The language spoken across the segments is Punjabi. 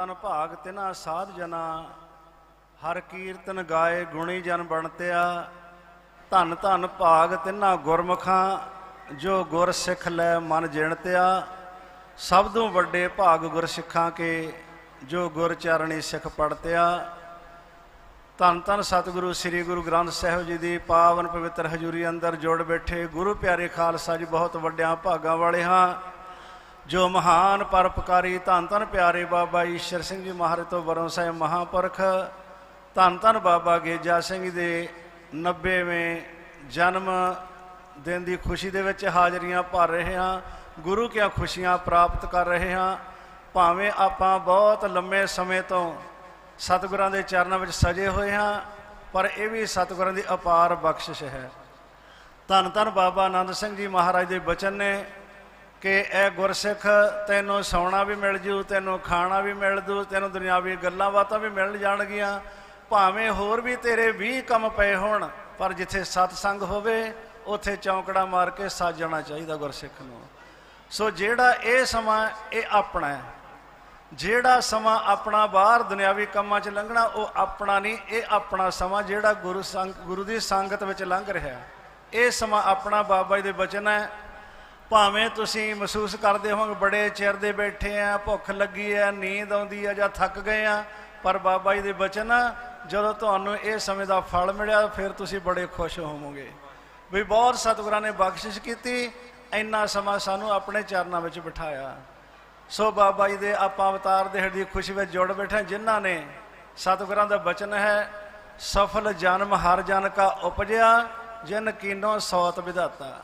ਤਨ ਭਾਗ ਤਿਨਾ ਸਾਧ ਜਨਾ, ਹਰ ਕੀਰਤਨ ਗਾਏ ਗੁਣੀ ਜਨ ਬਣਤਿਆ, ਧੰਨ ਧੰਨ ਭਾਗ ਤਿਨਾ ਗੁਰਮੁਖਾਂ, ਜੋ ਗੁਰ ਸਿੱਖ ਲੈ ਮਨ ਜਿਣਤਿਆ। ਸਭ ਤੋਂ ਵੱਡੇ ਭਾਗ ਗੁਰ ਸਿੱਖਾਂ ਕੇ, ਜੋ ਗੁਰ ਚਰਣੀ ਸਿੱਖ ਪੜਤਿਆ। ਧੰਨ ਧੰਨ ਸਤਿਗੁਰੂ ਸ੍ਰੀ ਗੁਰੂ ਗ੍ਰੰਥ ਸਾਹਿਬ ਜੀ ਦੀ ਪਾਵਨ ਪਵਿੱਤਰ ਹਜ਼ੂਰੀ ਅੰਦਰ ਜੁੜ ਬੈਠੇ ਗੁਰੂ ਪਿਆਰੇ ਖਾਲਸਾ ਜੀ ਬਹੁਤ ਵੱਡਿਆਂ ਭਾਗਾਂ ਵਾਲੇ ਹਾਂ। ਜੋ ਮਹਾਨ ਪਰਪਕਾਰੀ ਧੰਨ ਧੰਨ ਪਿਆਰੇ ਬਾਬਾ ਈਸ਼ਰ ਸਿੰਘ ਜੀ ਮਹਾਰਾਜ ਤੋਂ ਵਰੋਂ ਸਾਹਿਬ ਮਹਾਪੁਰਖ, ਧੰਨ ਧੰਨ ਬਾਬਾ ਗੇਜਾ ਸਿੰਘ ਦੇ 90ਵੇਂ ਜਨਮ ਦਿਨ ਦੀ ਖੁਸ਼ੀ ਦੇ ਵਿੱਚ ਹਾਜ਼ਰੀਆਂ ਭਰ ਰਹੇ ਹਾਂ। ਗੁਰੂ ਕੀਆਂ ਖੁਸ਼ੀਆਂ ਪ੍ਰਾਪਤ ਕਰ ਰਹੇ ਹਾਂ। ਭਾਵੇਂ ਆਪਾਂ ਬਹੁਤ ਲੰਮੇ ਸਮੇਂ ਤੋਂ ਸਤਿਗੁਰਾਂ ਦੇ ਚਰਨਾਂ ਵਿੱਚ ਸਜੇ ਹੋਏ ਹਾਂ, ਪਰ ਇਹ ਵੀ ਸਤਿਗੁਰਾਂ ਦੀ ਅਪਾਰ ਬਖਸ਼ਿਸ਼ ਹੈ। ਧੰਨ ਧੰਨ ਬਾਬਾ ਆਨੰਦ ਸਿੰਘ ਜੀ ਮਹਾਰਾਜ ਦੇ ਬਚਨ ਨੇ ਕਿ ਇਹ ਗੁਰਸਿੱਖ ਤੈਨੂੰ ਸੌਣਾ ਵੀ ਮਿਲ ਜੂ, ਤੈਨੂੰ ਖਾਣਾ ਵੀ ਮਿਲ ਜੂ, ਤੈਨੂੰ ਦੁਨਿਆਵੀ ਗੱਲਾਂ ਬਾਤਾਂ ਵੀ ਮਿਲ ਜਾਣਗੀਆਂ। ਭਾਵੇਂ ਹੋਰ ਵੀ ਤੇਰੇ 20 ਕੰਮ ਪਏ ਹੋਣ, ਪਰ ਜਿੱਥੇ ਸਤਸੰਗ ਹੋਵੇ, ਉੱਥੇ ਚੌਂਕੜਾ ਮਾਰ ਕੇ ਸਾਜਣਾ ਚਾਹੀਦਾ ਗੁਰਸਿੱਖ ਨੂੰ। ਸੋ ਜਿਹੜਾ ਇਹ ਸਮਾਂ ਇਹ ਆਪਣਾ ਹੈ। ਜਿਹੜਾ ਸਮਾਂ ਆਪਣਾ ਬਾਹਰ ਦੁਨਿਆਵੀ ਕੰਮਾਂ 'ਚ ਲੰਘਣਾ, ਉਹ ਆਪਣਾ ਨਹੀਂ, ਇਹ ਆਪਣਾ ਸਮਾਂ ਜਿਹੜਾ ਗੁਰੂ ਸੰਗ, ਗੁਰੂ ਦੀ ਸੰਗਤ ਵਿੱਚ ਲੰਘ ਰਿਹਾ ਇਹ ਸਮਾਂ ਆਪਣਾ ਬਾਬਾ ਜੀ ਦੇ ਬਚਨ ਹੈ। ਭਾਵੇਂ ਤੁਸੀਂ ਮਹਿਸੂਸ ਕਰਦੇ ਹੋਵੋਗੇ ਬੜੇ ਚਿਰ ਦੇ ਬੈਠੇ ਆ ਭੁੱਖ ਲੱਗੀ ਆ ਨੀਂਦ ਆਉਂਦੀ ਆ ਜਾਂ ਥੱਕ ਗਏ ਆ ਪਰ ਬਾਬਾ ਜੀ ਦੇ ਬਚਨ ਜਦੋਂ ਤੁਹਾਨੂੰ ਇਹ ਸਮੇਂ ਦਾ ਫਲ ਮਿਲਿਆ ਫਿਰ ਤੁਸੀਂ ਬੜੇ ਖੁਸ਼ ਹੋਵੋਗੇ। ਵੀ ਬਹੁਤ ਸਤਿਗੁਰਾਂ ਨੇ ਬਖਸ਼ਿਸ਼ ਕੀਤੀ ਇੰਨਾ ਸਮਾਂ ਸਾਨੂੰ ਆਪਣੇ ਚਰਨਾਂ ਵਿੱਚ ਬਿਠਾਇਆ। ਸੋ ਬਾਬਾ ਜੀ ਦੇ ਆਪਾਂ ਅਵਤਾਰ ਦੇ ਦੀ ਖੁਸ਼ੀ ਵਿੱਚ ਜੁੜ ਬੈਠੇ ਹਾਂ, ਜਿਨ੍ਹਾਂ ਨੇ ਸਤਿਗੁਰਾਂ ਦਾ ਬਚਨ ਹੈ ਸਫਲ ਜਨਮ ਹਰ ਜਨ ਕਾ ਉਪਜਿਆ ਜਿਨ ਕੀਨੋ ਸੌਤ ਵਿਧਾਤਾ।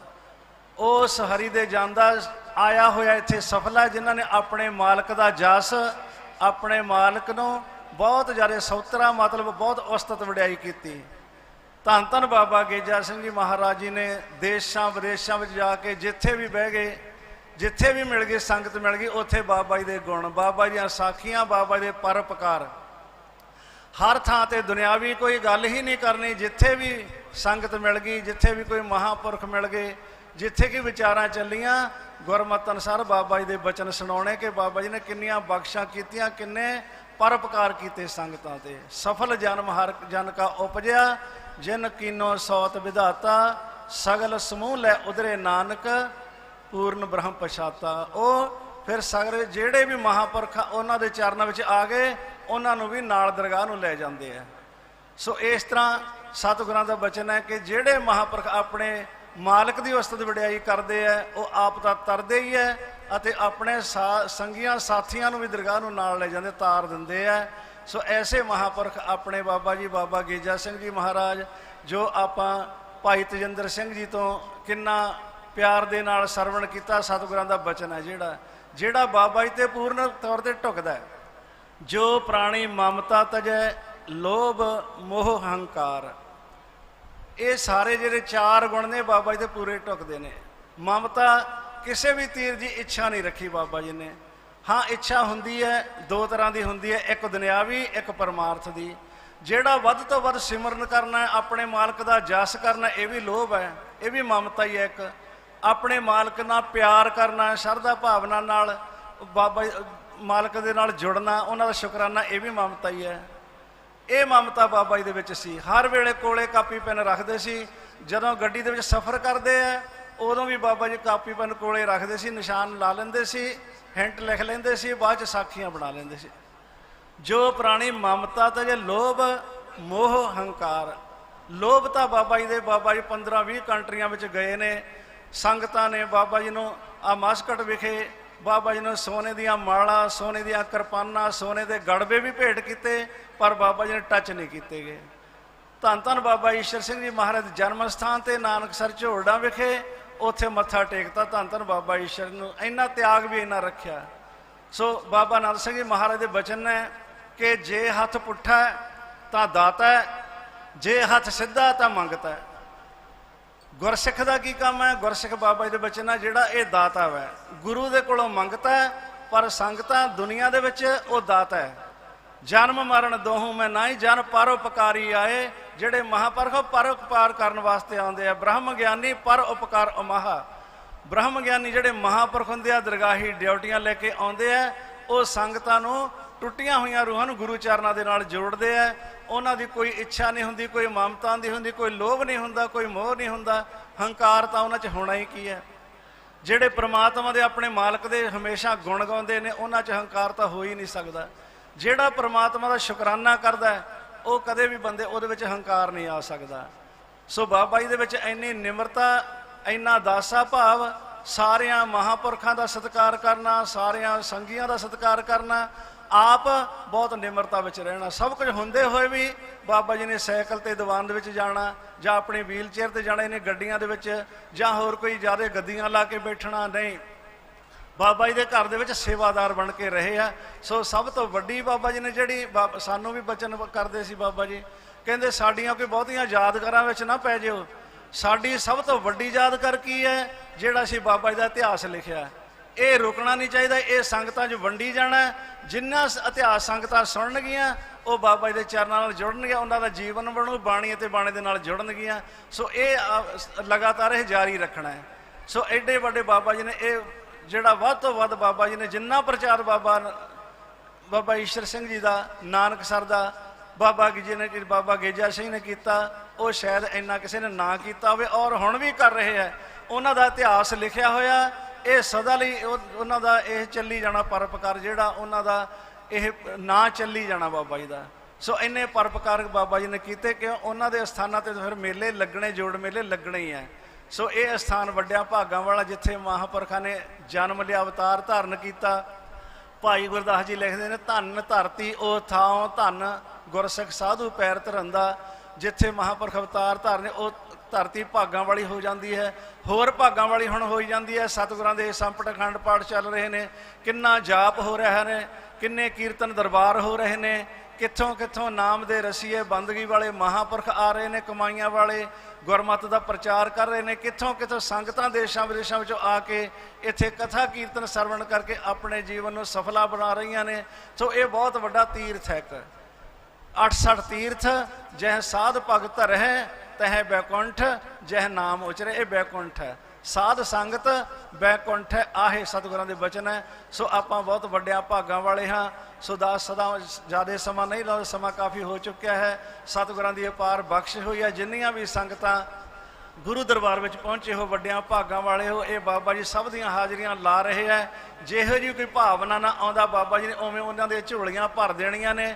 ਉਸ ਹਰੀ ਦੇ ਜਾਂਦਾ ਆਇਆ ਹੋਇਆ ਇੱਥੇ ਸਫਲ ਹੈ, ਜਿਨ੍ਹਾਂ ਨੇ ਆਪਣੇ ਮਾਲਕ ਦਾ ਜਸ, ਆਪਣੇ ਮਾਲਕ ਨੂੰ ਬਹੁਤ ਜ਼ਿਆਦਾ ਸੌਤਰਾ, ਮਤਲਬ ਬਹੁਤ ਉਸਤਤ ਵਡਿਆਈ ਕੀਤੀ। ਧੰਨ ਧੰਨ ਬਾਬਾ ਗੇਜਾ ਸਿੰਘ ਜੀ ਮਹਾਰਾਜ ਜੀ ਨੇ ਦੇਸ਼ਾਂ ਵਿਦੇਸ਼ਾਂ ਵਿੱਚ ਜਾ ਕੇ ਜਿੱਥੇ ਵੀ ਬਹਿ ਗਏ, ਜਿੱਥੇ ਵੀ ਮਿਲ ਗਏ, ਸੰਗਤ ਮਿਲ ਗਈ, ਉੱਥੇ ਬਾਬਾ ਜੀ ਦੇ ਗੁਣ, ਬਾਬਾ ਜੀ ਦੀਆਂ ਸਾਖੀਆਂ, ਬਾਬਾ ਜੀ ਦੇ ਪਰਪਕਾਰ ਹਰ ਥਾਂ ਤੇ ਦੁਨਿਆਵੀ ਕੋਈ ਗੱਲ ਹੀ ਨਹੀਂ ਕਰਨੀ, ਜਿੱਥੇ ਵੀ ਸੰਗਤ ਮਿਲ ਗਈ, ਜਿੱਥੇ ਵੀ ਕੋਈ ਮਹਾਪੁਰਖ ਮਿਲ ਗਏ ਜਿੱਥੇ ਕਿ ਵਿਚਾਰਾਂ ਚੱਲੀਆਂ, ਗੁਰਮਤ ਅਨੁਸਾਰ ਬਾਬਾ ਜੀ ਦੇ ਬਚਨ ਸੁਣਾਉਣੇ ਕਿ ਬਾਬਾ ਜੀ ਨੇ ਕਿੰਨੀਆਂ ਬਖਸ਼ਾਂ ਕੀਤੀਆਂ, ਕਿੰਨੇ ਪਰਪਕਾਰ ਕੀਤੇ ਸੰਗਤਾਂ ਤੇ। ਸਫਲ ਜਨਮ ਹਰ ਜਨ ਕਾ ਉਪਜਿਆ, ਜਿਨ ਕੀਨੋ ਸੌਤ ਵਿਧਾਤਾ, ਸਗਲ ਸਮੂਹ ਲੈ ਉਧਰੇ ਨਾਨਕ, ਪੂਰਨ ਬ੍ਰਹਮ ਪਛਾਤਾ। ਉਹ ਫਿਰ ਸਗਰੇ ਜਿਹੜੇ ਵੀ ਮਹਾਪੁਰਖ ਉਹਨਾਂ ਦੇ ਚਰਨਾਂ ਵਿੱਚ ਆ ਗਏ, ਉਹਨਾਂ ਨੂੰ ਵੀ ਨਾਲ ਦਰਗਾਹ ਨੂੰ ਲੈ ਜਾਂਦੇ ਆ। ਸੋ ਇਸ ਤਰ੍ਹਾਂ ਸਤਿਗੁਰਾਂ ਦਾ ਬਚਨ ਹੈ ਕਿ ਜਿਹੜੇ ਮਹਾਪੁਰਖ ਆਪਣੇ ਮਾਲਕ ਦੀ ਉਸਤਤ ਵਡਿਆਈ ਕਰਦੇ ਆ, ਉਹ ਆਪ ਤਾਂ ਤਰਦੇ ਹੀ ਹੈ ਅਤੇ ਆਪਣੇ ਸਾ- ਸੰਗੀਆਂ ਸਾਥੀਆਂ ਨੂੰ ਵੀ ਦਰਗਾਹ ਨੂੰ ਨਾਲ ਲੈ ਜਾਂਦੇ, ਤਾਰ ਦਿੰਦੇ ਆ। ਸੋ ਐਸੇ ਮਹਾਪੁਰਖ ਆਪਣੇ ਬਾਬਾ ਜੀ, ਬਾਬਾ ਗੇਜਾ ਸਿੰਘ ਜੀ ਮਹਾਰਾਜ, ਜੋ ਆਪਾਂ ਭਾਈ ਤਜਿੰਦਰ ਸਿੰਘ ਜੀ ਤੋਂ ਕਿੰਨਾ ਪਿਆਰ ਦੇ ਨਾਲ ਸਰਵਣ ਕੀਤਾ, ਸਤਿਗੁਰਾਂ ਦਾ ਬਚਨ ਹੈ ਜਿਹੜਾ। ਜਿਹੜਾ ਬਾਬਾ ਜੀ ਤੇ ਪੂਰਨ ਤੌਰ ਤੇ ਢੁਕਦਾ ਜੋ ਪ੍ਰਾਣੀ ਮਮਤਾ ਤਜੈ, ਲੋਭ ਮੋਹ ਹੰਕਾਰ। ਇਹ ਸਾਰੇ ਜਿਹੜੇ ਚਾਰ ਗੁਣ ਨੇ ਬਾਬਾ ਜੀ ਦੇ ਪੂਰੇ ਢੁਕਦੇ ਨੇ। ਮਮਤਾ ਕਿਸੇ ਵੀ ਤੀਰ ਦੀ ਇੱਛਾ ਨਹੀਂ ਰੱਖੀ ਬਾਬਾ ਜੀ ਨੇ। ਹਾਂ, ਇੱਛਾ ਹੁੰਦੀ ਹੈ, ਦੋ ਤਰ੍ਹਾਂ ਦੀ ਹੁੰਦੀ ਹੈ, ਇੱਕ ਦੁਨਿਆਵੀ, ਇੱਕ ਪਰਮਾਰਥ ਦੀ। ਜਿਹੜਾ ਵੱਧ ਤੋਂ ਵੱਧ ਸਿਮਰਨ ਕਰਨਾ ਹੈ, ਆਪਣੇ ਮਾਲਕ ਦਾ ਜਸ ਕਰਨਾ, ਇਹ ਵੀ ਲੋਭ ਹੈ, ਇਹ ਵੀ ਮਮਤਾ ਹੀ ਹੈ ਇੱਕ। ਆਪਣੇ ਮਾਲਕ ਨਾਲ ਪਿਆਰ ਕਰਨਾ, ਸ਼ਰਧਾ ਭਾਵਨਾ ਨਾਲ ਬਾਬਾ ਮਾਲਕ ਦੇ ਨਾਲ ਜੁੜਨਾ, ਉਹਨਾਂ ਦਾ ਸ਼ੁਕਰਾਨਾ, ਇਹ ਵੀ ਮਮਤਾ ਹੀ ਹੈ। ਇਹ ਮਮਤਾ ਬਾਬਾ ਜੀ ਦੇ ਵਿੱਚ ਸੀ। ਹਰ ਵੇਲੇ ਕੋਲੇ ਕਾਪੀ ਪੈਨ ਰੱਖਦੇ ਸੀ। ਜਦੋਂ ਗੱਡੀ ਦੇ ਵਿੱਚ ਸਫ਼ਰ ਕਰਦੇ ਆ, ਉਦੋਂ ਵੀ ਬਾਬਾ ਜੀ ਕਾਪੀ ਪੈਨ ਕੋਲੇ ਰੱਖਦੇ ਸੀ, ਨਿਸ਼ਾਨ ਲਾ ਲੈਂਦੇ ਸੀ, ਹਿੰਟ ਲਿਖ ਲੈਂਦੇ ਸੀ, ਬਾਅਦ ਚ ਸਾਖੀਆਂ ਬਣਾ ਲੈਂਦੇ ਸੀ। ਜੋ ਪੁਰਾਣੀ ਮਮਤਾ ਤੇ ਜੇ ਲੋਭ, ਮੋਹ, ਹੰਕਾਰ। ਲੋਭ ਤਾਂ ਬਾਬਾ ਜੀ ਦੇ, ਬਾਬਾ ਜੀ 15 20 ਕੰਟਰੀਆਂ ਵਿੱਚ ਗਏ ਨੇ। ਸੰਗਤਾਂ ਨੇ ਬਾਬਾ ਜੀ ਨੂੰ ਆ ਮਾਸਕਟ ਵਿਖੇ ਬਾਬਾ ਜੀ ਨੂੰ ਸੋਨੇ ਦੀਆਂ ਮਾਲਾ, ਸੋਨੇ ਦੀਆਂ ਕਿਰਪਾਨਾਂ, ਸੋਨੇ ਦੇ ਗੜਬੇ ਵੀ ਭੇਟ ਕੀਤੇ, ਪਰ ਬਾਬਾ ਜੀ ਨੇ ਟੱਚ ਨਹੀਂ ਕੀਤੇ ਗਏ। ਧੰਨ ਧੰਨ ਬਾਬਾ ਈਸ਼ਰ ਸਿੰਘ ਜੀ ਮਹਾਰਾਜ ਦੇ ਜਨਮ ਸਥਾਨ ਤੇ ਨਾਨਕਸਰ ਝੋੜਾ ਵਿਖੇ, ਉੱਥੇ ਮੱਥਾ ਟੇਕਤਾ ਧੰਨ ਧੰਨ ਬਾਬਾ ਈਸ਼ਰ ਨੂੰ। ਇੰਨਾ ਤਿਆਗ ਵੀ ਇੰਨਾ ਰੱਖਿਆ। ਸੋ ਬਾਬਾ ਨਾਨਕ ਸਿੰਘ ਜੀ ਮਹਾਰਾਜ ਦੇ ਬਚਨ ਨੇ ਕਿ ਜੇ ਹੱਥ ਪੁੱਠਾ ਤਾਂ ਦਾਤਾ ਜੇ ਹੱਥ ਸਿੱਧਾ ਤਾਂ ਮੰਗਤਾ ਗੁਰਸਿੱਖ ਦਾ ਕੀ ਕੰਮ ਹੈ? ਗੁਰਸਿੱਖ ਬਾਬਾ ਜੀ ਦੇ ਬਚਨ ਹੈ, ਜਿਹੜਾ ਇਹ ਦਾਤਾ ਹੈ ਗੁਰੂ ਦੇ ਕੋਲੋਂ ਮੰਗਤਾ ਹੈ, ਪਰ ਸੰਗਤਾਂ ਦੁਨੀਆ ਦੇ ਵਿੱਚ ਉਹ ਦਾਤਾ ਹੈ। ਜਨਮ ਮਰਨ ਦੋਹੋਂ ਮੈਂ ਨਾ ਨਹੀਂ, ਜਨ ਪਰਉਪਕਾਰੀ ਆਏ। ਜਿਹੜੇ ਮਹਾਪੁਰਖ ਪਰਉਪਕਾਰ ਕਰਨ ਵਾਸਤੇ ਆਉਂਦੇ ਆ। ਬ੍ਰਹਮ ਗਿਆਨੀ, ਪਰ ਉਪਕਾਰ ਅਮਹਾ ਬ੍ਰਹਮ ਗਿਆਨੀ ਜਿਹੜੇ ਮਹਾਪੁਰਖ ਹੁੰਦੇ ਆ, ਦਰਗਾਹੀ ਡਿਊਟੀਆਂ ਲੈ ਕੇ ਆਉਂਦੇ ਆ, ਉਹ ਸੰਗਤਾਂ ਨੂੰ ਟੁੱਟੀਆਂ ਹੋਈਆਂ ਰੂਹਾਂ ਨੂੰ ਗੁਰੂ ਚਰਨਾਂ ਦੇ ਨਾਲ ਜੋੜਦੇ ਆ। ਉਹਨਾਂ ਦੀ ਕੋਈ ਇੱਛਾ ਨਹੀਂ ਹੁੰਦੀ ਕੋਈ ਮਮਤਾ ਨਹੀਂ ਹੁੰਦੀ ਕੋਈ ਲੋਭ ਨਹੀਂ ਹੁੰਦਾ ਕੋਈ ਮੋਹ ਨਹੀਂ ਹੁੰਦਾ। ਹੰਕਾਰ ਤਾਂ ਉਹਨਾਂ 'ਚ ਹੋਣਾ ਹੀ ਕੀ ਹੈ? ਜਿਹੜੇ ਪ੍ਰਮਾਤਮਾ ਦੇ ਆਪਣੇ ਮਾਲਕ ਦੇ ਹਮੇਸ਼ਾ ਗੁਣ ਗਾਉਂਦੇ ਨੇ ਉਹਨਾਂ 'ਚ ਹੰਕਾਰ ਤਾਂ ਹੋ ਹੀ ਨਹੀਂ ਸਕਦਾ। ਜਿਹੜਾ ਪ੍ਰਮਾਤਮਾ ਦਾ ਸ਼ੁਕਰਾਨਾ ਕਰਦਾ ਹੈ, ਉਹ ਕਦੇ ਵੀ ਬੰਦੇ ਉਹਦੇ ਵਿੱਚ ਹੰਕਾਰ ਨਹੀਂ ਆ ਸਕਦਾ। ਸੋ ਬਾਬਾ ਜੀ ਦੇ ਵਿੱਚ ਇੰਨੀ ਨਿਮਰਤਾ ਇੰਨਾ ਦਾਸਾ ਭਾਵ ਸਾਰਿਆਂ ਮਹਾਪੁਰਖਾਂ ਦਾ ਸਤਿਕਾਰ ਕਰਨਾ ਸਾਰਿਆਂ ਸੰਗੀਆਂ ਦਾ ਸਤਿਕਾਰ ਕਰਨਾ ਆਪ ਬਹੁਤ ਨਿਮਰਤਾ ਵਿੱਚ ਰਹਿਣਾ, ਸਭ ਕੁਝ ਹੁੰਦੇ ਹੋਏ ਵੀ ਬਾਬਾ ਜੀ ਨੇ ਸਾਈਕਲ ਤੇ ਦੀਵਾਨ ਦੇ ਵਿੱਚ ਜਾਣਾ, ਜਾਂ ਆਪਣੇ ਵੀਲ ਚੇਅਰ ਤੇ ਜਾਣਾ ਇਹਨੇ ਗੱਡੀਆਂ ਦੇ ਵਿੱਚ, ਜਾਂ ਹੋਰ ਕੋਈ ਜ਼ਿਆਦਾ ਗੱਦੀਆਂ ਲਾ ਕੇ ਬੈਠਣਾ, ਨਹੀਂ। ਬਾਬਾ ਜੀ ਦੇ ਘਰ ਦੇ ਵਿੱਚ ਸੇਵਾਦਾਰ ਬਣ ਕੇ ਰਹੇ ਆ। ਸੋ ਸਭ ਤੋਂ ਵੱਡੀ ਬਾਬਾ ਜੀ ਨੇ ਜਿਹੜੀ ਬਾਬ- ਸਾਨੂੰ ਵੀ ਬਚਨ ਕਰਦੇ ਸੀ ਬਾਬਾ ਜੀ। ਕਹਿੰਦੇ, ਸਾਡੀਆਂ ਕੋਈ ਬਹੁਤੀਆਂ ਯਾਦਗਾਰਾਂ ਵਿੱਚ ਨਾ ਪੈ ਜਿਓ। ਸਾਡੀ ਸਭ ਤੋਂ ਵੱਡੀ ਯਾਦਗਾਰ ਕੀ ਹੈ? ਜਿਹੜਾ ਅਸੀਂ ਬਾਬਾ ਜੀ ਦਾ ਇਤਿਹਾਸ ਲਿਖਿਆ ਇਹ ਰੁਕਣਾ ਨਹੀਂ ਚਾਹੀਦਾ, ਇਹ ਸੰਗਤਾਂ 'ਚ ਵੰਡੀ ਜਾਣਾ ਜਿੰਨਾ ਸ- ਇਤਿਹਾਸ ਸੰਗਤਾਂ ਸੁਣਨਗੀਆਂ, ਉਹ ਬਾਬਾ ਜੀ ਦੇ ਚਰਨਾਂ ਨਾਲ ਜੁੜਨਗੀਆਂ, ਉਹਨਾਂ ਦਾ ਜੀਵਨ ਬਣੂ ਬਾਣੀ ਅਤੇ ਬਾਣੇ ਦੇ ਨਾਲ ਜੁੜਨਗੀਆਂ। ਸੋ ਇਹ ਲਗਾਤਾਰ ਇਹ ਜਾਰੀ ਰੱਖਣਾ ਹੈ। ਸੋ ਐਡੇ ਵੱਡੇ ਬਾਬਾ ਜੀ ਨੇ ਇਹ, ਜਿਹੜਾ ਵੱਧ ਤੋਂ ਵੱਧ ਬਾਬਾ ਜੀ ਨੇ ਜਿੰਨਾ ਪ੍ਰਚਾਰ ਬਾਬਾ ਬਾਬਾ ਈਸ਼ਰ ਸਿੰਘ ਜੀ ਦਾ, ਨਾਨਕ ਸਰ ਦਾ, ਬਾਬਾ ਜੀ ਨੇ ਕਿ ਬਾਬਾ ਗੇਜਾ ਸਿੰਘ ਨੇ ਕੀਤਾ, ਉਹ ਸ਼ਾਇਦ ਇੰਨਾ ਕਿਸੇ ਨੇ ਨਾ ਕੀਤਾ ਹੋਵੇ, ਔਰ ਹੁਣ ਵੀ ਕਰ ਰਹੇ ਹੈ। ਉਹਨਾਂ ਦਾ ਇਤਿਹਾਸ ਲਿਖਿਆ ਹੋਇਆ ਇਹ ਸਦਾ ਲਈ ਉਹ- ਉਹਨਾਂ ਦਾ ਇਹ ਚੱਲੀ ਜਾਣਾ ਪਰਪਕਾਰ ਜਿਹੜਾ ਉਹਨਾਂ ਦਾ ਇਹ ਨਾ ਚੱਲੀ ਜਾਣਾ ਬਾਬਾ ਜੀ ਦਾ। ਸੋ ਇੰਨੇ ਪਰਪਕਾਰ ਬਾਬਾ ਜੀ ਨੇ ਕੀਤੇ ਕਿ ਉਹਨਾਂ ਦੇ ਸਥਾਨਾਂ ਤੇ ਫਿਰ ਮੇਲੇ ਲੱਗਣੇ, ਜੋੜ ਮੇਲੇ ਲੱਗਣੇ ਹੀ ਹੈ ਸੋ ਇਹ ਸਥਾਨ ਵੱਡਿਆਂ ਭਾਗਾਂ ਵਾਲਾ ਜਿੱਥੇ ਮਹਾਪੁਰਖਾਂ ਨੇ ਜਨਮ ਲਿਆ, ਅਵਤਾਰ ਧਾਰਨ ਕੀਤਾ। ਭਾਈ ਗੁਰਦਾਸ ਜੀ ਲਿਖਦੇ ਨੇ, ਧੰਨ ਧਰਤੀ ਉਹ ਥਾਂ, ਧੰਨ ਗੁਰਸਿੱਖ ਸਾਧੂ ਪੈਰ ਧਰੰਦਾ, ਜਿੱਥੇ ਮਹਾਪੁਰਖ ਅਵਤਾਰ ਧਾਰਨੇ, ਉਹ ਧਰਤੀ ਭਾਗਾਂ ਵਾਲੀ ਹੋ ਜਾਂਦੀ ਹੈ, ਹੋਰ ਭਾਗਾਂ ਵਾਲੀ ਹੁਣ ਹੋਈ ਜਾਂਦੀ ਹੈ। ਸਤਿਗੁਰਾਂ ਦੇ ਸੰਪਟ ਅਖੰਡ ਪਾਠ ਚੱਲ ਰਹੇ ਨੇ। ਕਿੰਨਾ ਜਾਪ ਹੋ ਰਿਹਾ ਨੇ ਕਿੰਨੇ ਕੀਰਤਨ ਦਰਬਾਰ ਹੋ ਰਹੇ ਨੇ। ਕਿੱਥੋਂ ਕਿੱਥੋਂ ਨਾਮ ਦੇ ਰਸੀਏ ਬੰਦਗੀ ਵਾਲੇ ਮਹਾਪੁਰਖ ਆ ਰਹੇ ਨੇ, ਕਮਾਈਆਂ ਵਾਲੇ ਗੁਰਮਤ ਦਾ ਪ੍ਰਚਾਰ ਕਰ ਰਹੇ ਨੇ। ਕਿੱਥੋਂ ਕਿੱਥੋਂ ਸੰਗਤਾਂ ਦੇਸ਼ਾਂ ਵਿਦੇਸ਼ਾਂ ਵਿੱਚੋਂ ਆ ਕੇ ਇੱਥੇ ਕਥਾ ਕੀਰਤਨ ਸਰਵਣ ਕਰਕੇ ਆਪਣੇ ਜੀਵਨ ਨੂੰ ਸਫਲਾ ਬਣਾ ਰਹੀਆਂ ਨੇ। ਸੋ ਇਹ ਬਹੁਤ ਵੱਡਾ ਤੀਰਥ ਹੈ ਇੱਕ। 68 ਤੀਰਥ, ਜਹ ਸਾਧ ਭਗਤ ਰਹਿ ਤਹ ਬੈਕੁੰਠ, ਜਹ ਨਾਮ ਉਚਰੇ, ਇਹ ਬੈਕੁੰਠ ਹੈ। ਸਾਧ ਸੰਗਤ ਬੈਕੁੰਠ ਹੈ, ਆਹੇ ਸਤਿਗੁਰਾਂ ਦੇ ਬਚਨ ਹੈ। ਸੋ ਆਪਾਂ ਬਹੁਤ ਵੱਡਿਆਂ ਭਾਗਾਂ ਵਾਲੇ ਹਾਂ। ਸੋ ਦਾਸ ਸਦਾ ਜ਼ਿਆਦਾ ਸਮਾਂ ਨਹੀਂ ਲਾਉਂਦਾ, ਸਮਾਂ ਕਾਫੀ ਹੋ ਚੁੱਕਿਆ ਹੈ। ਸਤਿਗੁਰਾਂ ਦੀ ਅਪਾਰ ਬਖਸ਼ ਹੋਈ ਹੈ। ਜਿੰਨੀਆਂ ਵੀ ਸੰਗਤਾਂ ਗੁਰੂ ਦਰਬਾਰ ਵਿੱਚ ਪਹੁੰਚੇ ਹੋ, ਵੱਡਿਆਂ ਭਾਗਾਂ ਵਾਲੇ ਹੋ, ਇਹ ਬਾਬਾ ਜੀ ਸਭ ਦੀਆਂ ਹਾਜ਼ਰੀਆਂ ਲਾ ਰਹੇ ਹੈ ਜਿਹੋ ਜੀ ਕੋਈ ਭਾਵਨਾ ਨਾ ਆਉਂਦਾ, ਬਾਬਾ ਜੀ ਨੇ ਉਵੇਂ ਉਹਨਾਂ ਦੇ ਝੋਲੀਆਂ ਭਰ ਦੇਣੀਆਂ ਨੇ।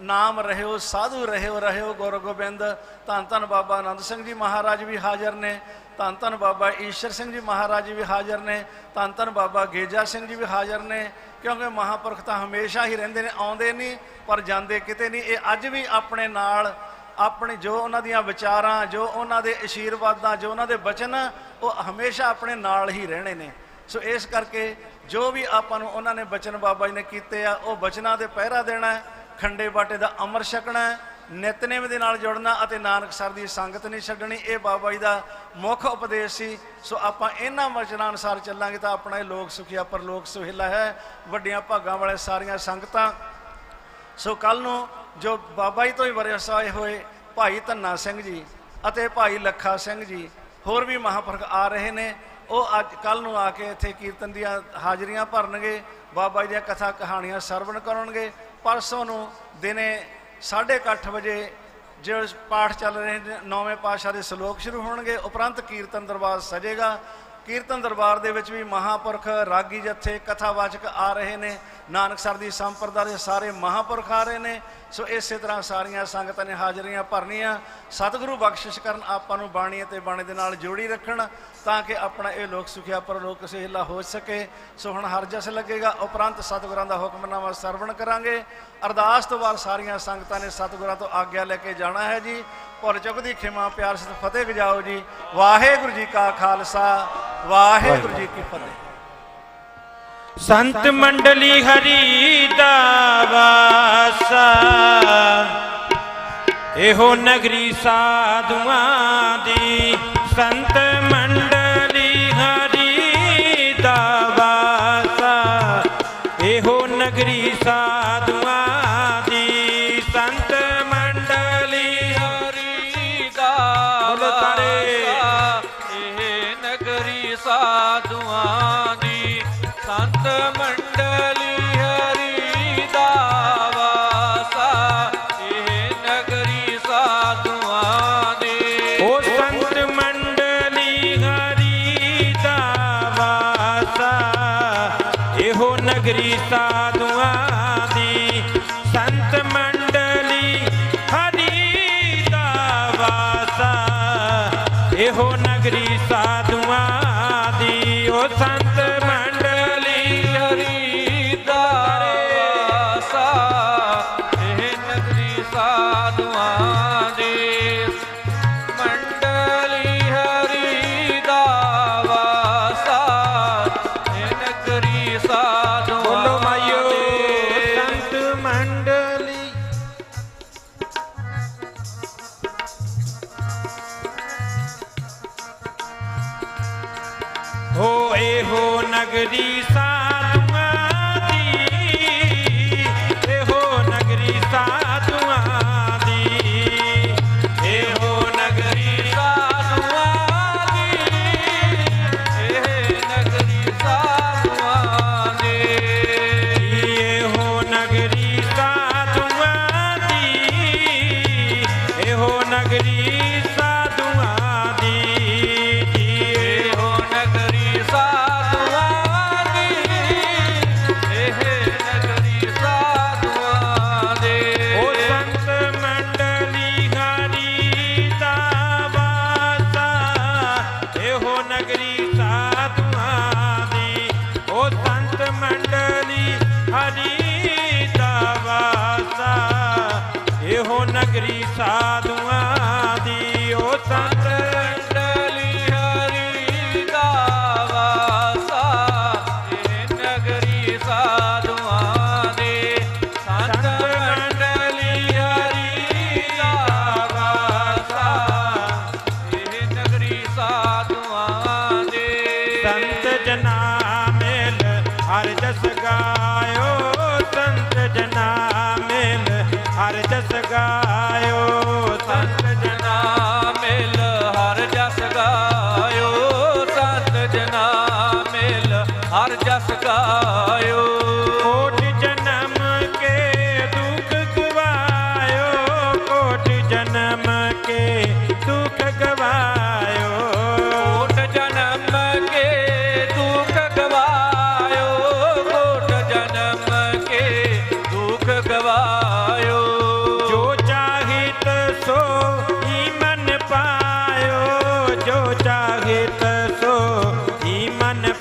ਨਾਮ ਰਹਿਓ, ਸਾਧੂ ਰਹਿਓ ਰਹਿਓ ਗੁਰੂ ਗੋਬਿੰਦ। ਧੰਨ ਧੰਨ ਬਾਬਾ ਆਨੰਦ ਸਿੰਘ ਜੀ ਮਹਾਰਾਜ ਵੀ ਹਾਜ਼ਰ ਨੇ। ਧੰਨ ਧੰਨ ਬਾਬਾ ਈਸ਼ਰ ਸਿੰਘ ਜੀ ਮਹਾਰਾਜ ਵੀ ਹਾਜ਼ਰ ਨੇ। ਧੰਨ ਧੰਨ ਬਾਬਾ ਗੇਜਾ ਸਿੰਘ ਜੀ ਵੀ ਹਾਜ਼ਰ ਨੇ। ਕਿਉਂਕਿ ਮਹਾਪੁਰਖ ਤਾਂ ਹਮੇਸ਼ਾ ਹੀ ਰਹਿੰਦੇ ਨੇ, ਆਉਂਦੇ ਨਹੀਂ, ਪਰ ਜਾਂਦੇ ਕਿਤੇ ਨਹੀਂ। ਇਹ ਅੱਜ ਵੀ ਆਪਣੇ ਨਾਲ ਆਪਣੇ ਜੋ ਉਹਨਾਂ ਦੀਆਂ ਵਿਚਾਰਾਂ, ਜੋ ਉਹਨਾਂ ਦੇ ਅਸ਼ੀਰਵਾਦਾਂ, ਜੋ ਉਹਨਾਂ ਦੇ ਬਚਨ, ਉਹ ਹਮੇਸ਼ਾ ਆਪਣੇ ਨਾਲ ਹੀ ਰਹਿਣੇ ਨੇ। ਸੋ ਇਸ ਕਰਕੇ ਜੋ ਵੀ ਆਪਾਂ ਨੂੰ ਉਹਨਾਂ ਨੇ ਬਚਨ ਬਾਬਾ ਜੀ ਨੇ ਕੀਤੇ ਆ, ਉਹ ਬਚਨਾਂ ਦੇ ਪਹਿਰਾ ਦੇਣਾ ਖੰਡੇ ਬਾਟੇ ਦਾ ਅਮਰ ਛਕਣਾ ਨਿਤਨੇਮ ਦੇ ਨਾਲ ਜੁੜਨਾ ਅਤੇ ਨਾਨਕ ਸਰ ਦੀ ਸੰਗਤ ਨਹੀਂ ਛੱਡਣੀ, ਇਹ ਬਾਬਾ ਜੀ ਦਾ ਮੁੱਖ ਉਪਦੇਸ਼ ਸੀ। ਸੋ ਆਪਾਂ ਇਹਨਾਂ ਵਚਨਾਂ ਅਨੁਸਾਰ ਚੱਲਾਂਗੇ ਤਾਂ ਆਪਣਾ ਇਹ ਲੋਕ ਸੁਖੀਆ ਪਰਲੋਕ ਸੁਹਿਲਾ ਹੈ, ਵੱਡੀਆਂ ਭਾਗਾਂ ਵਾਲੇ ਸਾਰੀਆਂ ਸੰਗਤਾਂ। ਸੋ ਕੱਲ ਨੂੰ ਜੋ ਬਾਬਾ ਜੀ ਤੋਂ ਹੀ ਵਰਸਾਏ ਹੋਏ ਭਾਈ ਧੰਨਾ ਸਿੰਘ ਜੀ ਅਤੇ ਭਾਈ ਲੱਖਾ ਸਿੰਘ ਜੀ, ਹੋਰ ਵੀ ਮਹਾਂਪੁਰਖ ਆ ਰਹੇ ਨੇ। ਉਹ ਅੱਜ ਕੱਲ ਨੂੰ ਆ ਕੇ ਇੱਥੇ ਕੀਰਤਨ ਦੀਆਂ ਹਾਜ਼ਰੀਆਂ ਭਰਨਗੇ, ਬਾਬਾ ਜੀ ਦੀਆਂ ਕਥਾ ਕਹਾਣੀਆਂ ਸਰਵਣ ਕਰਨਗੇ। ਪਰਸੋਂ ਨੂੰ ਦਿਨੇ 8:30 ਵਜੇ ਜੋ ਪਾਠ ਚੱਲ ਰਹੇ ਨੇ, ਨੌਵੇਂ ਪਾਤਸ਼ਾਹ ਦੇ ਸ਼ਲੋਕ ਸ਼ੁਰੂ ਹੋਣਗੇ। ਉਪਰੰਤ ਕੀਰਤਨ ਦਰਬਾਰ ਸਜੇਗਾ। ਕੀਰਤਨ ਦਰਬਾਰ ਦੇ ਵਿੱਚ ਵੀ ਮਹਾਪੁਰਖ, ਰਾਗੀ ਜਥੇ, ਕਥਾਵਾਚਕ ਆ ਰਹੇ ਨੇ। ਨਾਨਕ ਸਰ ਦੀ ਸੰਪਰਦਾ ਦੇ ਸਾਰੇ ਮਹਾਪੁਰਖ ਆ ਰਹੇ ਨੇ। ਸੋ ਇਸੇ ਤਰ੍ਹਾਂ ਸਾਰੀਆਂ ਸੰਗਤਾਂ ਨੇ ਹਾਜ਼ਰੀਆਂ ਭਰਨੀਆਂ। ਸਤਿਗੁਰੂ ਬਖਸ਼ਿਸ਼ ਕਰਨ, ਆਪਾਂ ਨੂੰ ਬਾਣੀ ਅਤੇ ਬਾਣੀ ਦੇ ਨਾਲ ਜੋੜੀ ਰੱਖਣ ਤਾਂ ਕਿ ਆਪਣਾ ਇਹ ਲੋਕ ਸੁਖਿਆ ਪਰਲੋਕ ਸਹਿਲਾ ਹੋ ਸਕੇ। ਸੋ ਹੁਣ ਹਰ ਜਸ ਲੱਗੇਗਾ, ਉਪਰੰਤ ਸਤਿਗੁਰਾਂ ਦਾ ਹੁਕਮਨਾਮਾ ਸਰਵਣ ਕਰਾਂਗੇ। ਅਰਦਾਸ ਤੋਂ ਬਾਅਦ ਸਾਰੀਆਂ ਸੰਗਤਾਂ ਨੇ ਸਤਿਗੁਰਾਂ ਤੋਂ ਆਗਿਆ ਲੈ ਕੇ ਜਾਣਾ ਹੈ ਜੀ। ਭੁੱਲ ਚੁੱਕ ਦੀ ਖਿਮਾ ਪਿਆਰ ਸਤ ਫਤਿਹ ਗਜਾਓ ਜੀ। ਵਾਹਿਗੁਰੂ ਜੀ ਕਾ ਖਾਲਸਾ, ਵਾਹਿਗੁਰੂ ਜੀ ਕੀ ਫਤਿਹ। ਸੰਤ ਮੰਡਲੀ ਹਰੀ ਦਾ ਵਾਸਾ ਇਹੋ ਨਗਰੀ ਸਾਧੂਆਂ ਦੀ ਸੰਤ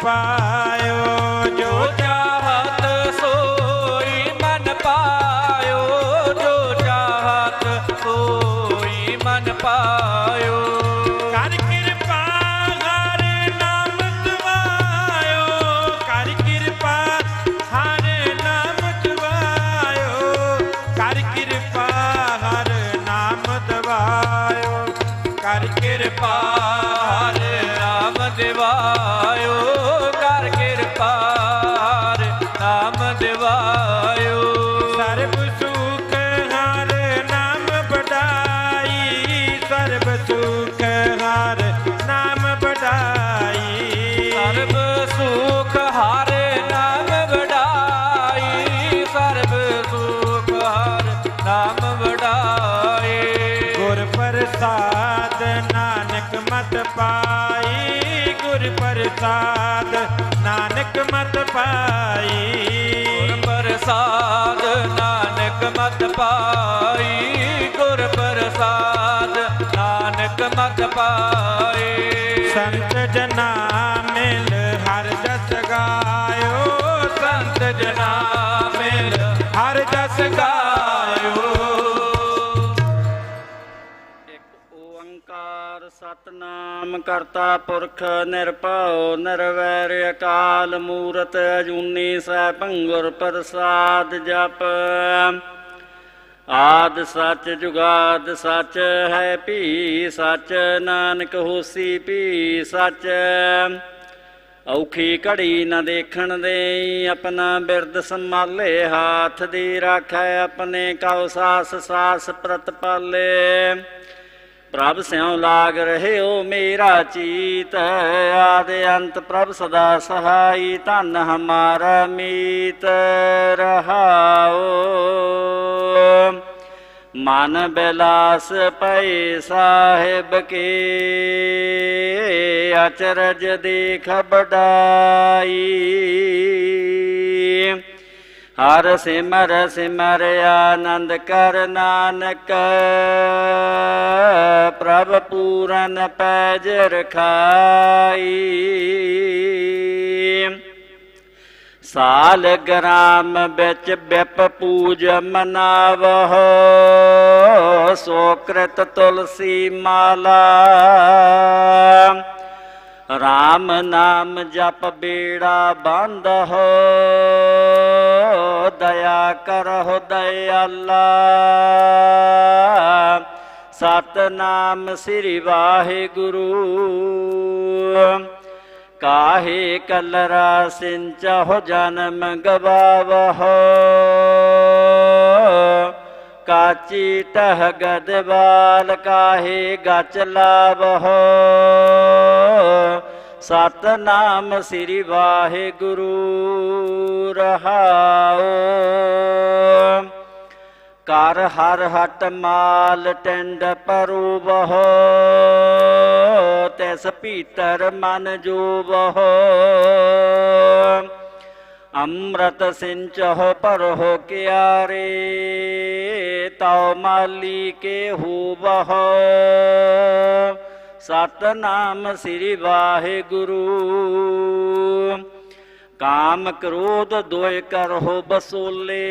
ਮਨ ਪ੍ਰਸਾਦ ਨਾਨਕ ਮਤ ਪਾਈ। ਗੁਰ ਪ੍ਰਸਾਦ ਨਾਨਕ ਮਤ ਪਾਈ। ਗੁਰ ਪ੍ਰਸਾਦ ਨਾਨਕ ਮਤ ਪਾਈ। ਸਤਨਾਮ ਕਰਤਾ ਪੁਰਖ ਨਿਰਭਉ, ਨਿਰਵੈਰ ਅਕਾਲ ਮੂਰਤ ਅਜੂਨੀ ਸੈਭੰ ਗੁਰ ਪ੍ਰਸਾਦ ਜਪ। ਆਦ ਸੱਚ ਜੁਗਾਦ ਸੱਚ ਹੈ ਭੀ, ਸੱਚ ਨਾਨਕ ਹੋਸੀ ਭੀ, ਸੱਚ। ਔਖੀ ਘੜੀ ਨਾ ਦੇਖਣ ਦੇ ਆਪਣਾ ਬਿਰਦ ਸੰਭਾਲੇ, ਹਾਥ ਦੀ ਰਾਖੈ ਆਪਣੇ ਕਉ ਸਾਸ ਸਾਸ ਪ੍ਰਤਪਾਲੇ। ਪ੍ਰਭ ਸਿਉ ਲਾਗ ਰਹਿਓ ਮੇਰਾ ਚੀਤ, ਆਦ ਅੰਤ ਪ੍ਰਭ ਸਦਾ ਸਹਾਈ, ਧਨ ਹਮਾਰਾ ਮੀਤ ਰਹਾਓ। ਮਨ ਬਿਲਾਸ ਪਏ ਸਾਹਿਬ ਕੀ, ਅਚਰਜ ਦੇਖ ਬਡਾਈ ਹਰ ਸਿਮਰ ਸਿਮਰ ਆਨੰਦ ਕਰ ਨਾਨਕ। ਪ੍ਰਭ ਪੂਰਨ ਪੈਜ ਰਖਾਈ। ਸਾਲ ਗ੍ਰਾਮ ਵਿੱਚ ਵਿਪ ਪੂਜ ਮਨਾਵਹੁ। ਸੋਕ੍ਰਿਤ ਤੁਲਸੀ ਮਾਲਾ। RAM ਨਾਮ ਜਪ ਬੇੜਾ ਬੰਦ ਹੋ, ਦਇਆ ਕਰਹੁ ਦਇਆਲਾ। ਸਤਨਾਮ ਸ੍ਰੀ ਵਾਹਿਗੁਰੂ। ਕਾਹੇ ਕਲਰਾ ਸਿੰਚਹੁ ਜਨਮ ਗਵਾਵਹੁ। ਕਾਚੀ ਟਹ ਗਦਵਾਲ ਕਾਹੇ ਗਚ ਲਾਵਹੁ। ਸਤਨਾਮ ਸ੍ਰੀ ਵਾਹਿਗੁਰੂ ਰਹਾਉ। ਕਰ ਹਰ ਹਟ ਮਾਲ ਟੰਡ ਪਰੂਬਹ ਤੈਸ ਭੀਤਰ ਮਨ ਜੂਬਹ ਅੰਮ੍ਰਿਤ ਸਿੰਚਹੁ ਪਰਹੁ ਕਿਆਰੇ, ਤਉ ਮਾਲੀ ਕੇ ਹੂਬਹ ਸਤਨਾਮ ਸ੍ਰੀ ਵਾਹਿਗੁਰੂ। ਕਾਮ ਕ੍ਰੋਧ ਦੋਇ ਕਰਹੁ ਬਸੋਲੇ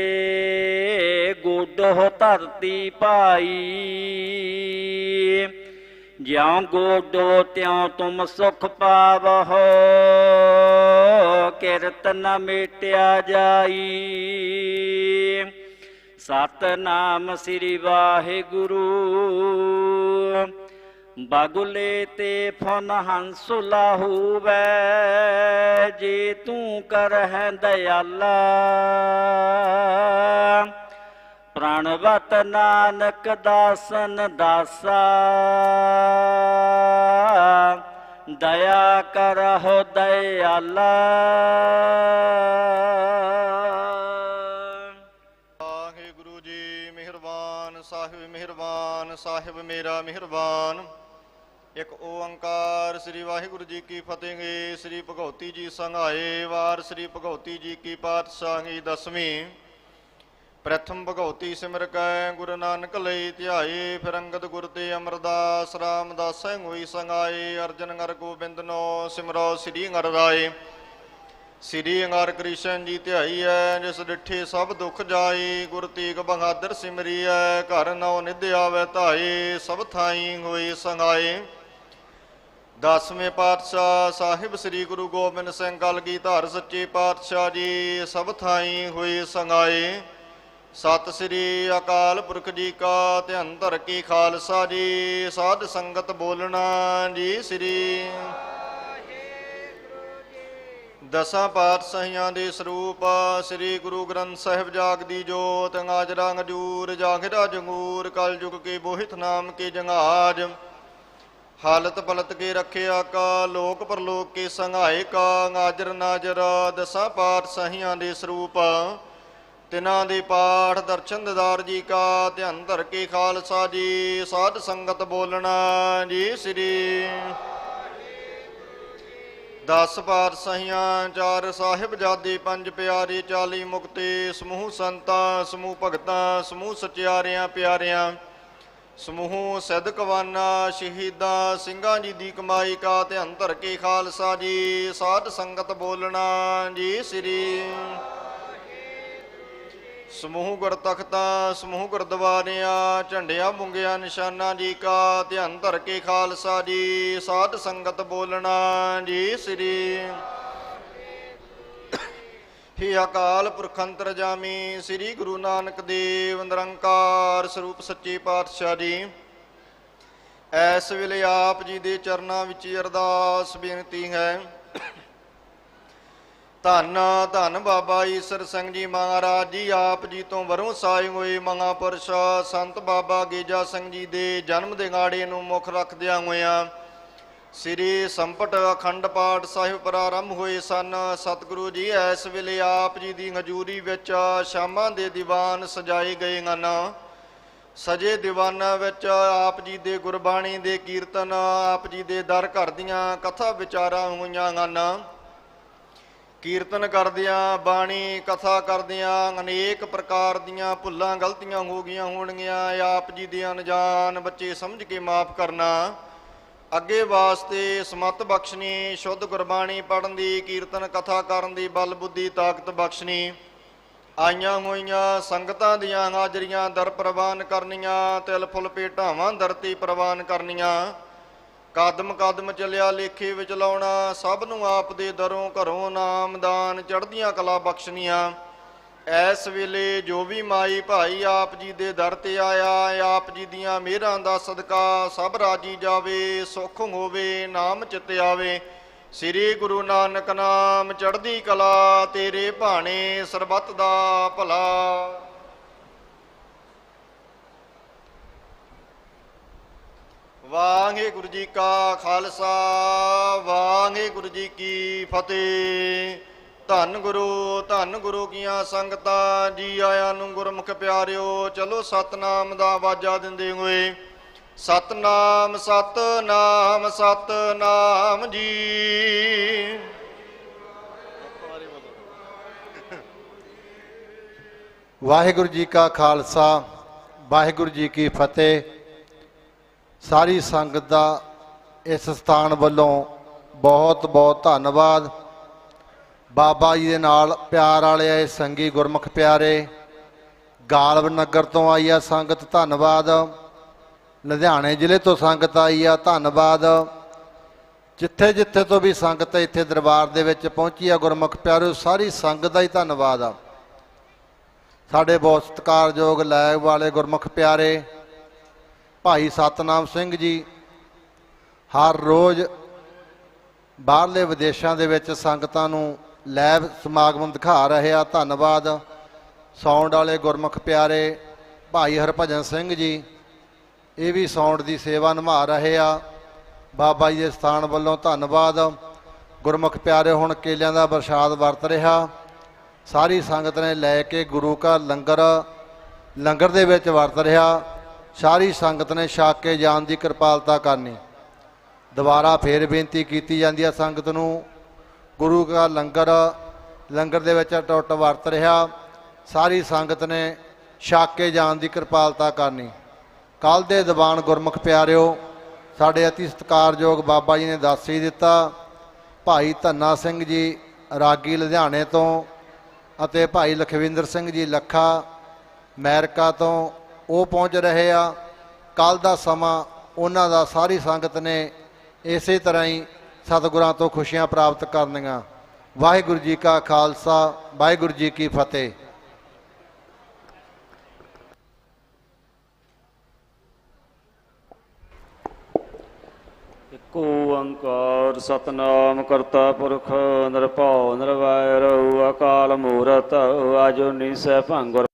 ਹੋ ਧਰਤੀ ਪਾਈ। ਜਿਉ ਗੋਡੋ ਤਿਉ ਤੁਮ ਸੁਖ ਪਾਵਹੁ, ਕਿਰਤ ਨ ਮੇਟਿਆ ਜਾਈ। ਸਤਨਾਮ ਸ੍ਰੀ ਵਾਹਿਗੁਰੂ। ਬਗੁਲੇ ਤੇ ਫਨ ਹੰਸ ਲਾਹੂਵੈ, ਜੇ ਤੂੰ ਕਰਹਿ ਦਇਆਲਾ। ਪ੍ਰਣਵਤ ਨਾਨਕ ਦਾਸਨ ਦਾਸਾ। ਦਇਆ ਕਰਹੁ ਦਇਆਲਾ। ਵਾਹਿਗੁਰੂ ਜੀ ਮਿਹਰਬਾਨ, ਸਾਹਿਬ ਮਿਹਰਬਾਨ, ਸਾਹਿਬ ਮੇਰਾ ਮਿਹਰਬਾਨ। ਇੱਕ ਓੰਕਾਰ ਸ੍ਰੀ ਵਾਹਿਗੁਰੂ ਜੀ ਕੀ ਫਤਿਹ, ਸ੍ਰੀ ਭਗਉਤੀ ਜੀ ਸੰਘਾਏ ਵਾਰ ਸ੍ਰੀ ਭਗਉਤੀ ਜੀ ਕੀ ਪਾਤਸ਼ਾਹੀ ਦਸਵੀਂ। ਪ੍ਰਥਮ ਭਗਉਤੀ ਸਿਮਰ ਕੈ, ਗੁਰੂ ਨਾਨਕ ਲਈ ਧਿਆਏ ਫਿਰ ਅੰਗਦ ਗੁਰ ਤੇ ਅਮਰਦਾਸ, ਰਾਮਦਾਸ ਹੋਈ ਸੰਗਾਏ ਅਰਜਨ ਗਰ ਗੋਬਿੰਦ ਨੋ ਸਿਮਰੋ ਸ੍ਰੀ ਨਰ ਰਾਏ। ਸ੍ਰੀ ਅੰਗਾਰ ਕ੍ਰਿਸ਼ਨ ਜੀ ਧਿਆਈ ਐ, ਜਿਸ ਡਿਠੇ ਸਭ ਦੁੱਖ ਜਾਏ ਗੁਰ ਤੇਗ ਬਹਾਦਰ ਸਿਮਰੀ ਐ, ਘਰ ਨਉ ਨਿਧ ਆਵੈ ਧਾਏ ਸਭ ਥਾਈ ਹੋਈ ਸੰਗਾਏ ਦਸਵੇਂ ਪਾਤਸ਼ਾਹ ਸਾਹਿਬ ਸ੍ਰੀ ਗੁਰੂ ਗੋਬਿੰਦ ਸਿੰਘ ਕਲਗੀ ਧਾਰ ਸੱਚੇ ਪਾਤਸ਼ਾਹ ਜੀ, ਸਭ ਥਾਈ ਹੋਈ ਸੰਗਾਏ ਸਤਿ ਸ੍ਰੀ ਅਕਾਲ ਪੁਰਖ ਜੀ ਕਾ ਧਿਆਨ ਧਰ ਕੀ ਖਾਲਸਾ ਜੀ, ਸਾਧ ਸੰਗਤ ਬੋਲਣਾ ਜੀ ਸ੍ਰੀ। ਦਸਾਂ ਪਾਤਸ਼ਾਹੀਆਂ ਦੇ ਸਰੂਪ, ਸ੍ਰੀ ਗੁਰੂ ਗ੍ਰੰਥ ਸਾਹਿਬ ਜਾਗ ਦੀ ਜੋਤ ਅੰਗਾਜਰਾ ਅੰਗਜੂਰ ਜਾਗਿਰਾ ਜੰਗੂਰ, ਕਲ ਯੁਗ ਕੇ ਬੋਹਿਤ ਨਾਮ ਕੇ ਜੰਗਾਜ। ਹਾਲਤ ਪਲਤ ਕੇ ਰੱਖਿਆ ਕਾ, ਲੋਕ ਪਰਲੋਕ ਕੇ ਸੰਘਾਏ ਕਾ ਅੰਗਾਜਰ ਨਾਜਰ, ਦਸਾਂ ਪਾਤਸ਼ਾਹੀਆਂ ਦੇ ਸਰੂਪ। ਤਿਨਾਂ ਦੇ ਪਾਠ ਦਰਸ਼ਨ ਦਦਾਰ ਜੀ ਕਾ ਧਿਆਨ ਧਰ ਕੇ ਖਾਲਸਾ ਜੀ, ਸਾਧ ਸੰਗਤ ਬੋਲਣਾ ਜੀ ਸ੍ਰੀ। ਦਸ ਪਾਤਸ਼ਾਹੀਆਂ, ਚਾਰ ਸਾਹਿਬ ਜਾਦੇ, ਪੰਜ ਪਿਆਰੇ 40 ਮੁਕਤੇ, ਸਮੂਹ ਸੰਤਾਂ, ਸਮੂਹ ਭਗਤਾਂ, ਸਮੂਹ ਸਚਿਆਰਿਆਂ, ਪਿਆਰਿਆਂ, ਸਮੂਹ ਸਿੱਧਕਵਾਨਾ ਸ਼ਹੀਦਾਂ, ਸਿੰਘਾਂ ਜੀ ਦੀ ਕਮਾਈ ਕਾ ਧਿਆਨ ਧਰ ਕੇ ਖਾਲਸਾ ਜੀ, ਸਾਧ ਸੰਗਤ ਬੋਲਣਾ ਜੀ ਸ੍ਰੀ। ਸਮੂਹ ਗੁਰ ਤਖਤਾਂ ਸਮੂਹ ਗੁਰਦੁਆਰਿਆਂ, ਝੰਡਿਆਂ ਮੁੰਗਿਆਂ ਨਿਸ਼ਾਨਾ ਜੀ ਕਾ, ਧਿਆਨ ਧਰ ਕੇ ਖਾਲਸਾ ਜੀ, ਸਾਧ ਸੰਗਤ ਬੋਲਣਾ ਜੀ ਸ੍ਰੀ। ਹੀ ਅਕਾਲ ਪੁਰਖ ਅੰਤਰਜਾਮੀ ਸ੍ਰੀ ਗੁਰੂ ਨਾਨਕ ਦੇਵ, ਨਿਰੰਕਾਰ ਸਰੂਪ ਸੱਚੇ ਪਾਤਸ਼ਾਹ ਜੀ। ਐਸ ਵੇਲੇ ਆਪ ਜੀ ਦੇ ਚਰਨਾਂ ਵਿੱਚ ਅਰਦਾਸ ਬੇਨਤੀ ਹੈ ਧੰਨ ਧੰਨ ਬਾਬਾ ਈਸਰ ਸਿੰਘ ਜੀ ਮਹਾਰਾਜ ਜੀ, ਆਪ ਜੀ ਤੋਂ ਵਰੋਂ ਸਾਏ ਹੋਏ ਮਹਾਂਪੁਰਸ਼ ਸੰਤ ਬਾਬਾ ਗੇਜਾ ਸਿੰਘ ਜੀ ਦੇ ਜਨਮ ਦਿਹਾੜੇ ਨੂੰ ਮੁੱਖ ਰੱਖਦਿਆਂ ਹੋਇਆਂ ਸ੍ਰੀ ਸੰਪਟ ਅਖੰਡ ਪਾਠ ਸਾਹਿਬ ਪ੍ਰਾਰੰਭ ਹੋਏ ਸਨ। ਸਤਿਗੁਰੂ ਜੀ, ਇਸ ਵੇਲੇ ਆਪ ਜੀ ਦੀ ਹਜ਼ੂਰੀ ਵਿੱਚ ਸ਼ਾਮਾਂ ਦੇ ਦੀਵਾਨ ਸਜਾਏ ਗਏ ਹਨ। ਸਜੇ ਦੀਵਾਨਾਂ ਵਿੱਚ ਆਪ ਜੀ ਦੇ ਗੁਰਬਾਣੀ ਦੇ ਕੀਰਤਨ, ਆਪ ਜੀ ਦੇ ਦਰ ਘਰ ਦੀਆਂ ਕਥਾ ਵਿਚਾਰਾਂ ਹੋਈਆਂ ਹਨ। ਕੀਰਤਨ ਕਰਦਿਆਂ, ਬਾਣੀ ਕਥਾ ਕਰਦਿਆਂ, ਅਨੇਕ ਪ੍ਰਕਾਰ ਦੀਆਂ ਭੁੱਲਾਂ ਗਲਤੀਆਂ ਹੋ ਗਈਆਂ ਹੋਣਗੀਆਂ। ਆਪ ਜੀ ਦੇ ਅਣਜਾਣ ਬੱਚੇ ਸਮਝ ਕੇ ਮਾਫ ਕਰਨਾ। ਅੱਗੇ ਵਾਸਤੇ ਸਮਤ ਬਖਸ਼ਣੀ, ਸ਼ੁੱਧ ਗੁਰਬਾਣੀ ਪੜਨ ਦੀ, ਕੀਰਤਨ ਕਥਾ ਕਰਨ ਦੀ, ਬਲ ਬੁੱਧੀ ਤਾਕਤ ਬਖਸ਼ਣੀ। ਆਈਆਂ ਹੋਈਆਂ ਸੰਗਤਾਂ ਦੀਆਂ ਹਾਜ਼ਰੀਆਂ ਦਰ ਪ੍ਰਵਾਨ ਕਰਨੀਆਂ, ਤਿਲ ਫੁੱਲ ਭੇਟਾਵਾਂ ਦਰਤੀ ਪ੍ਰਵਾਨ ਕਰਨੀਆਂ। ਕਦਮ ਕਦਮ ਚੱਲਿਆ ਲੇਖੇ ਵਿੱਚ ਲਾਉਣਾ, ਸਭ ਨੂੰ ਆਪ ਦੇ ਦਰੋਂ ਘਰੋਂ ਨਾਮਦਾਨ ਚੜ੍ਹਦੀਆਂ ਕਲਾ ਬਖਸ਼ਣੀਆਂ। ਐਸ ਵੇਲੇ ਜੋ ਵੀ ਮਾਈ ਭਾਈ ਆਪ ਜੀ ਦੇ ਦਰ ਤੇ ਆਇਆ, ਆਪ ਜੀ ਦੀਆਂ ਮਿਹਰਾਂ ਦਾ ਸਦਕਾ ਸਭ ਰਾਜੀ ਜਾਵੇ, ਸੁਖ ਹੋਵੇ, ਨਾਮ ਚਿਤ ਆਵੇ। ਸ੍ਰੀ ਗੁਰੂ ਨਾਨਕ ਨਾਮ, ਚੜ੍ਹਦੀ ਕਲਾ ਤੇਰੇ ਭਾਣੇ ਸਰਬੱਤ ਦਾ ਭਲਾ। ਵਾਹਿਗੁਰੂ ਜੀ ਕਾ ਖਾਲਸਾ ਵਾਹਿਗੁਰੂ ਜੀ ਕੀ ਫਤਿਹ। ਧੰਨ ਗੁਰੂ ਧੰਨ ਗੁਰੂ ਕੀਆਂ ਸੰਗਤਾਂ, ਜੀ ਆਇਆਂ ਨੂੰ ਗੁਰਮੁਖ ਪਿਆਰਿਓ, ਚਲੋ ਸਤਨਾਮ ਦਾ ਆਵਾਜ਼ਾ ਦਿੰਦੇ ਹੋਏ। ਸਤਨਾਮ ਸਤਨਾਮ ਸਤਨਾਮ ਜੀ। ਵਾਹਿਗੁਰੂ ਜੀ ਕਾ ਖਾਲਸਾ, ਵਾਹਿਗੁਰੂ ਜੀ ਕੀ ਫਤਿਹ। ਸਾਰੀ ਸੰਗਤ ਦਾ ਇਸ ਸਥਾਨ ਵੱਲੋਂ ਬਹੁਤ ਬਹੁਤ ਧੰਨਵਾਦ। ਬਾਬਾ ਜੀ ਦੇ ਨਾਲ ਪਿਆਰ ਵਾਲੇ ਆਏ ਸੰਗੀ ਗੁਰਮੁਖ ਪਿਆਰੇ, ਗਾਲਬ ਨਗਰ ਤੋਂ ਆਈ ਆ ਸੰਗਤ, ਧੰਨਵਾਦ। ਲੁਧਿਆਣੇ ਜ਼ਿਲ੍ਹੇ ਤੋਂ ਸੰਗਤ ਆਈ ਆ, ਧੰਨਵਾਦ। ਜਿੱਥੇ ਜਿੱਥੇ ਤੋਂ ਵੀ ਸੰਗਤ ਇੱਥੇ ਦਰਬਾਰ ਦੇ ਵਿੱਚ ਪਹੁੰਚੀ ਆ ਗੁਰਮੁਖ ਪਿਆਰਿਓ ਸਾਰੀ ਸੰਗਤ ਦਾ ਹੀ ਧੰਨਵਾਦ ਆ। ਸਾਡੇ ਬਹੁਤ ਸਤਿਕਾਰਯੋਗ ਲੈਗ ਵਾਲੇ ਗੁਰਮੁਖ ਪਿਆਰੇ ਭਾਈ ਸਤਨਾਮ ਸਿੰਘ ਜੀ, ਹਰ ਰੋਜ਼ ਬਾਹਰਲੇ ਵਿਦੇਸ਼ਾਂ ਦੇ ਵਿੱਚ ਸੰਗਤਾਂ ਨੂੰ ਲੈਬ ਸਮਾਗਮ ਦਿਖਾ ਰਹੇ ਆ। ਧੰਨਵਾਦ। ਸਾਊਂਡ ਵਾਲੇ ਗੁਰਮੁਖ ਪਿਆਰੇ, ਭਾਈ ਹਰਭਜਨ ਸਿੰਘ ਜੀ, ਇਹ ਵੀ ਸਾਊਂਡ ਦੀ ਸੇਵਾ ਨਿਭਾ ਰਹੇ ਆ। ਬਾਬਾ ਜੀ ਦੇ ਸਥਾਨ ਵੱਲੋਂ ਧੰਨਵਾਦ। ਗੁਰਮੁਖ ਪਿਆਰੇ, ਹੁਣ ਕੇਲਿਆਂ ਦਾ ਪ੍ਰਸ਼ਾਦ ਵਰਤ ਰਿਹਾ। ਸਾਰੀ ਸੰਗਤ ਨੇ ਲੈ ਕੇ ਗੁਰੂ ਘਰ ਲੰਗਰ ਲੰਗਰ ਦੇ ਵਿੱਚ ਵਰਤ ਰਿਹਾ। ਸਾਰੀ ਸੰਗਤ ਨੇ ਛਕ ਕੇ ਜਾਣ ਦੀ ਕਿਰਪਾਲਤਾ ਕਰਨੀ। ਦੁਬਾਰਾ ਫੇਰ ਬੇਨਤੀ ਕੀਤੀ ਜਾਂਦੀ ਹੈ ਸੰਗਤ ਨੂੰ। ਗੁਰੂ ਕਾ ਲੰਗਰ ਲੰਗਰ ਦੇ ਵਿੱਚ ਟੁੱਟ ਵਰਤ ਰਿਹਾ। ਸਾਰੀ ਸੰਗਤ ਨੇ ਛਕ ਕੇ ਜਾਣ ਦੀ ਕਿਰਪਾਲਤਾ ਕਰਨੀ। ਕੱਲ ਦੇ ਦੀਵਾਨ ਗੁਰਮੁਖ ਪਿਆਰਿਓ, ਸਾਡੇ ਅਤੀ ਸਤਿਕਾਰਯੋਗ ਬਾਬਾ ਜੀ ਨੇ ਦੱਸ ਹੀ ਦਿੱਤਾ, ਭਾਈ ਧੰਨਾ ਸਿੰਘ ਜੀ ਰਾਗੀ ਲੁਧਿਆਣੇ ਤੋਂ ਅਤੇ ਭਾਈ ਲਖਵਿੰਦਰ ਸਿੰਘ ਜੀ ਲੱਖਾ, ਅਮਰੀਕਾ ਤੋਂ ਉਹ ਪਹੁੰਚ ਰਹੇ ਆ। ਕੱਲ ਦਾ ਸਮਾਂ ਉਹਨਾਂ ਦਾ ਸਾਰੀ ਸੰਗਤ ਨੇ ਇਸੇ ਤਰ੍ਹਾਂ ਹੀ ਸਤਿਗੁਰਾਂ ਤੋਂ ਖੁਸ਼ੀਆਂ ਪ੍ਰਾਪਤ ਕਰਨੀਆਂ। ਵਾਹਿਗੁਰੂ ਜੀ ਕਾ ਖਾਲਸਾ, ਵਾਹਿਗੁਰੂ ਜੀ ਕੀ ਫਤਿਹ। ਇੱਕ ਓੰਕਾਰ ਸਤਨਾਮ ਕਰਤਾ ਪੁਰਖ, ਨਿਰਭਉ ਨਿਰਵੈਰ ਅਕਾਲ ਮੂਰਤ ਆਜੋ ਨੀਸੈ ਭੰਗੁਰ